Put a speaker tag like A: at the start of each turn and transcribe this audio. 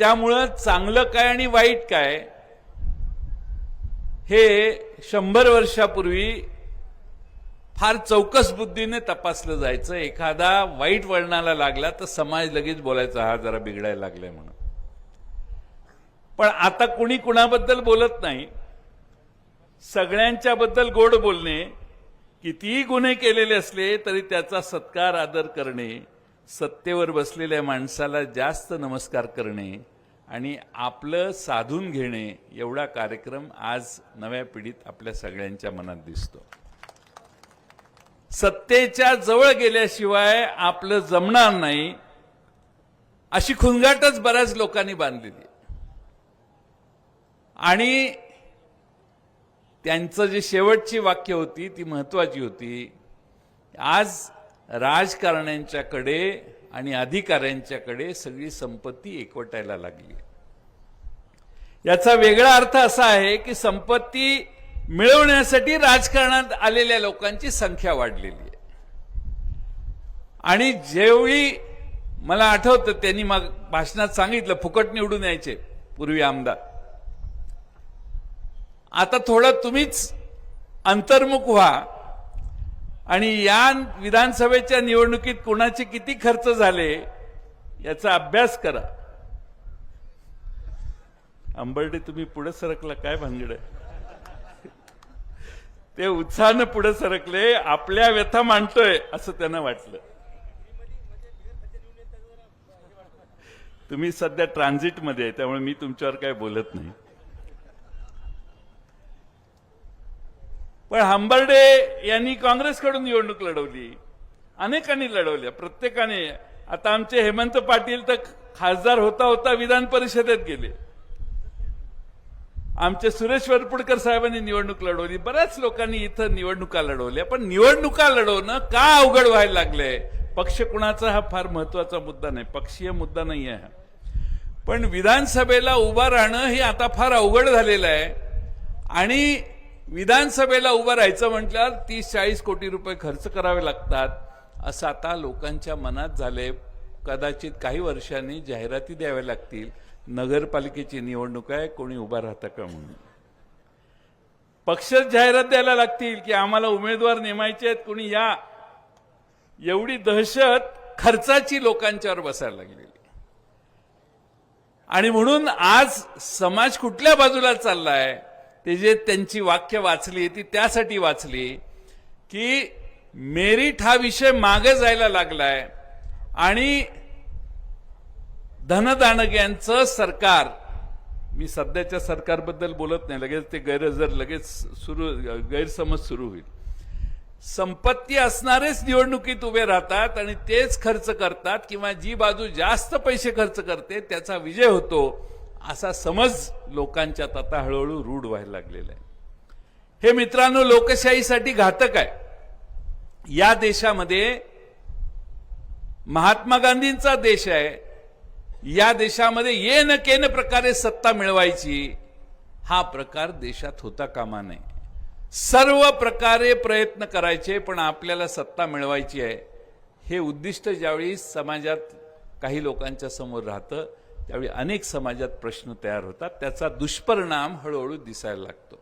A: त्यामुळं चांगलं काय आणि वाईट काय हे शंभर वर्षापूर्वी फार चौकस बुद्धीने तपासलं जायचं. एखादा वाईट वळणाला लागला तर समाज लगेच बोलायचा हा जरा बिघडायला लागलाय म्हणून. पण आता कुणी कुणाबद्दल बोलत नाही सगळ्यांच्या बद्दल गोड बोलणे कितीही गुन्हे केलेले असले तरी त्याचा सत्कार आदर करणे सत्तेवर बसलेल्या माणसाला जास्त नमस्कार करणे आणि आपलं साधून घेणे एवढा कार्यक्रम आज नव्या पिढीत आपल्या सगळ्यांच्या मनात दिसतो. सत्तेच्या जवळ गेल्याशिवाय आपलं जमणार नाही अशी खुंगाटच बऱ्याच लोकांनी बांधलेली आणि त्यांचं जे शेवटची वाक्य होती ती महत्वाची होती. आज राजकारण्यांच्याकडे आणि अधिकाऱ्यांच्याकडे सगळी संपत्ती एकवटायला लागली. याचा वेगळा अर्थ असा आहे की संपत्ती मिळवण्यासाठी राजकारणात आलेल्या लोकांची संख्या वाढलेली आहे. आणि जेवढी मला आठवतं त्यांनी मग भाषणात सांगितलं फुकट निवडून यायचे पूर्वी आमदार. आता थोडं तुम्हीच अंतर्मुख व्हा. आणि या विधानसभेच्या निवडणुकीत कोणाचे किती खर्च झाले याचा अभ्यास करा. अंबर्डे तुम्ही पुढे सरकला काय भानगड आहे? ते उत्साहानं पुढे सरकले आपल्या व्यथा मांडतोय असं त्यांना वाटलं. तुम्ही सध्या ट्रान्झिटमध्ये आहे त्यामुळे मी तुमच्यावर काय बोलत नाही. पण हंबर्डे यांनी काँग्रेसकडून निवडणूक लढवली. अनेकांनी लढवल्या. प्रत्येकाने. आता आमचे हेमंत पाटील तर खासदार होता होता विधान परिषदेत गेले. आमचे सुरेश वरपुडकर साहेबांनी निवडणूक लढवली. बऱ्याच लोकांनी इथं निवडणुका लढवल्या पण निवडणुका लढवणं का अवघड व्हायला लागलंय? पक्ष कुणाचा हा फार महत्त्वाचा मुद्दा नाही. पक्षीय मुद्दा नाही आहे पण विधानसभेला उभं राहणं हे आता फार अवघड झालेलं आहे. आणि विधानसभेला उभं राहायचं म्हटल्यावर तीस चाळीस कोटी रुपये खर्च करावे लागतात असं आता लोकांच्या मनात झालंय. कदाचित काही वर्षांनी जाहिराती द्याव्या लागतील. नगरपालिकेची निवडणूक आहे कोणी उभा राहता का म्हणून? पक्षच जाहिरात द्यायला लागतील की आम्हाला उमेदवार नेमायचे आहेत कोणी या? एवढी दहशत खर्चाची लोकांच्यावर बसायला लागलेली. आणि म्हणून आज समाज कुठल्या बाजूला चाललाय? ते जे त्यांची वाक्य वाचली ती त्यासाठी वाचली की मेरिट हा विषय मागे जायला लागलाय आणि धनदानग्यांचं सरकार मी सध्याच्या सरकारबद्दल बोलत नाही लगेच ते गैरहजर लगेच सुरू गैरसमज सुरू होईल. संपत्ती असणारेच निवडणुकीत उभे राहतात आणि तेच खर्च करतात किंवा जी बाजू जास्त पैसे खर्च करते त्याचा विजय होतो. असा समज लोकांच्यात आता हळूहळू रूढ व्हायला लागलेला आहे. हे मित्रांनो लोकशाहीसाठी घातक आहे. या देशामध्ये महात्मा गांधींचा देश आहे. या देशामध्ये ये न केन प्रकारे सत्ता मिळवायची हा प्रकार देशात होता कामा नये. सर्व प्रकारे प्रयत्न करायचे पण आपल्याला सत्ता मिळवायची आहे. हे उद्दिष्ट ज्यावेळी समाजात काही लोकांच्या समोर राहतं त्यावेळी अनेक समाजात प्रश्न तयार होतात. त्याचा दुष्परिणाम हळूहळू दिसायला लागतो.